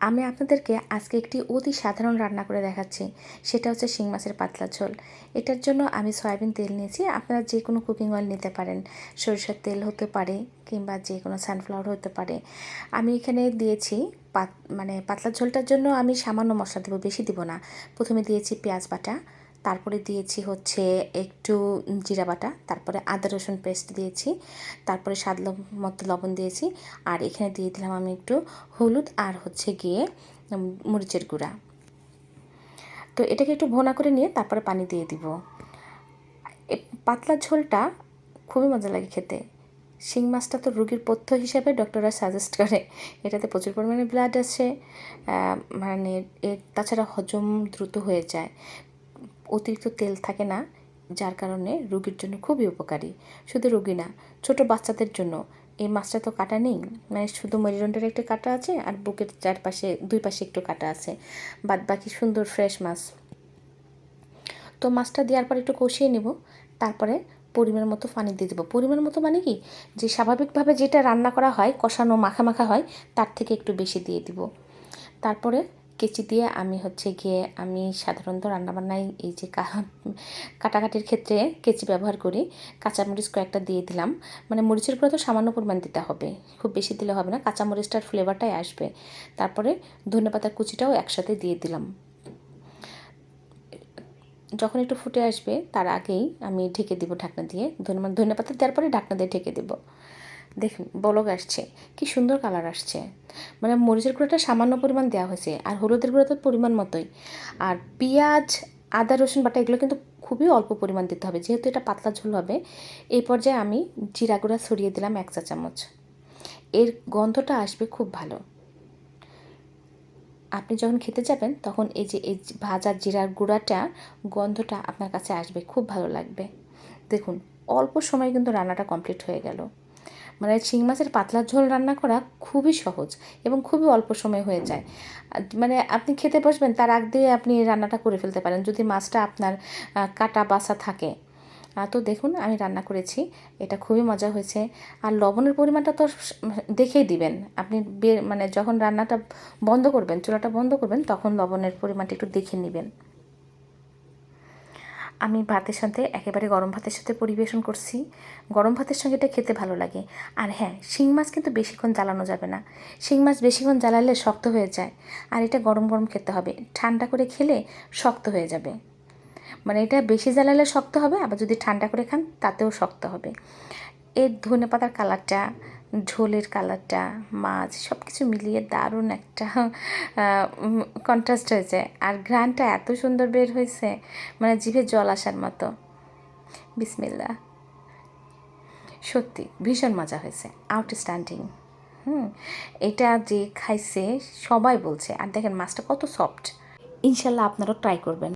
আমি আপনাদেরকে আজকে একটি অতি সাধারণ রান্না করে দেখাচ্ছি। সেটা হচ্ছে শিং মাছের পাতলা ঝোল। এটার জন্য আমি সয়াবিন তেল নিয়েছি। আপনারা যে কোনো কুকিং অয়েল নিতে পারেন। সরিষার তেল হতে পারে কিংবা যে কোনো সানফ্লাওয়ার হতে পারে। আমি এখানে দিয়েছি পাত মানে পাতলা ঝোলটার জন্য আমি সামান্য মশলা দেবো, বেশি দিব না। প্রথমে দিয়েছি পেঁয়াজ বাটা। তারপরে দিয়েছি হচ্ছে একটু জিরা বাটা, তারপরে আদা রসুন পেস্ট দিয়েছি, তারপরে স্বাদ মতো লবণ দিয়েছি, আর এখানে দিয়ে দিলাম আমি একটু হলুদ আর হচ্ছে গিয়ে মরিচের গুঁড়া। তো এটাকে একটু ভোনা করে নিয়ে তারপরে পানি দিয়ে দিব। পাতলা ঝোলটা খুবই মজা লাগে খেতে। শিং মাছটা তো রুগীর পথ্য হিসাবে ডক্টররা সাজেস্ট করে। এটাতে প্রচুর পরিমাণে ব্লাড আছে মানে এর তাছাড়া হজম দ্রুত হয়ে যায়। অতিরিক্ত তেল থাকে না, যার কারণে রোগীর জন্য খুবই উপকারী। শুধু রোগী না, ছোট বাচ্চাদের জন্য এই মাছটা তো কাটা নেই মানে শুধু মেরুদণ্ডের একটা কাটা আছে আর বুকের চারপাশে, দুই পাশে একটু কাটা আছে। বাদ বাকি সুন্দর ফ্রেশ মাছ। তো মাছটা দেওয়ার পর একটু কষিয়ে নেব, তারপরে পরিমাণ মতো পানি দিয়ে দেবো। পরিমাণ মতো মানে কি? যে স্বাভাবিকভাবে যেটা রান্না করা হয়, কষানো, মাখা মাখা হয়, তার থেকে একটু বেশি দিয়ে দিব। তারপরে কেচি দিয়ে আমি হচ্ছে গিয়ে আমি সাধারণত রান্নাবান্নায় এই যে কাটাকাটির ক্ষেত্রে কেচি ব্যবহার করি। কাঁচামরিচ কয়েকটা দিয়ে দিলাম। মানে মরিচের গুঁড়ো তো সামান্য পরিমাণ দিতে হবে। খুব বেশি দিলে হবে না। কাঁচামরিচটার ফ্লেভারটাই আসবে। তারপরে ধনেপাতার কুচিটাও একসাথে দিয়ে দিলাম। যখন একটু ফুটে আসবে, তার আগেই আমি ঢেকে দিব ঢাকনা দিয়ে। ধনে ধনে পাতা দেওয়ার পরে ঢাকনা দিয়ে ঢেকে দেব। দেখুন, বলক আসছে। কি সুন্দর কালার আসছে। মানে মরিচের গুঁড়োটা সামান্য পরিমাণ দেওয়া হয়েছে, আর হলুদের গুঁড়ো তো পরিমাণ মতোই। আর পেঁয়াজ, আদা, রসুন, বাটা এগুলো কিন্তু খুবই অল্প পরিমাণ দিতে হবে, যেহেতু এটা পাতলা ঝোল হবে। এই পর্যায়ে আমি জিরা গুঁড়া ছড়িয়ে দিলাম এক চা চামচ। এর গন্ধটা আসবে খুব ভালো। আপনি যখন খেতে যাবেন, তখন এই যে, এই ভাজা জিরার গুঁড়াটা, গন্ধটা আপনার কাছে আসবে, খুব ভালো লাগবে। দেখুন, অল্প সময় কিন্তু রান্নাটা কমপ্লিট হয়ে গেল। মানে শিং মাছের পাতলা ঝোল রান্না করা খুবই সহজ এবং খুবই অল্প সময় হয়ে যায়। মানে আপনি খেতে বসবেন, তার আগ দিয়ে আপনি রান্নাটা করে ফেলতে পারেন। যদি মাছটা আপনার কাটা বাসা থাকে। তো দেখুন, আমি রান্না করেছি, এটা খুবই মজা হয়েছে। আর লবণের পরিমাণটা তো দেখেই দিবেন। আপনি মানে যখন রান্নাটা বন্ধ করবেন, চুলাটা বন্ধ করবেন, তখন লবণের পরিমাণটা একটু দেখে নেবেন। আমি ভাতের সাথে, একেবারে গরম ভাতের সাথে পরিবেশন করছি। গরম ভাতের সঙ্গে এটা খেতে ভালো লাগে। আর হ্যাঁ শিং মাছ কিন্তু বেশিক্ষণ জ্বালানো যাবে না। শিং মাছ বেশিক্ষণ জ্বালালে শক্ত হয়ে যায়। আর এটা গরম গরম খেতে হবে। ঠান্ডা করে খেলে শক্ত হয়ে যাবে। মানে এটা বেশি জ্বালালে শক্ত হবে, আবার যদি ঠান্ডা করে খান, তাতেও শক্ত হবে। এর ধনে পাতার কালারটা ঝোলের কালারটা, মাছ সব কিছু মিলিয়ে দারুণ একটা কন্ট্রাস্ট হয়েছে। আর ঘ্রাণটা এত সুন্দর বের হয়েছে মানে জিভে জল আসার মতো। বিসমিল্লা। সত্যি, ভীষণ মজা হয়েছে। আউটস্ট্যান্ডিং হুম, এটা যে খাইছে, সবাই বলছে, আর দেখেন, মাছটা কত সফট ইনশাল্লাহ আপনারাও ট্রাই করবেন।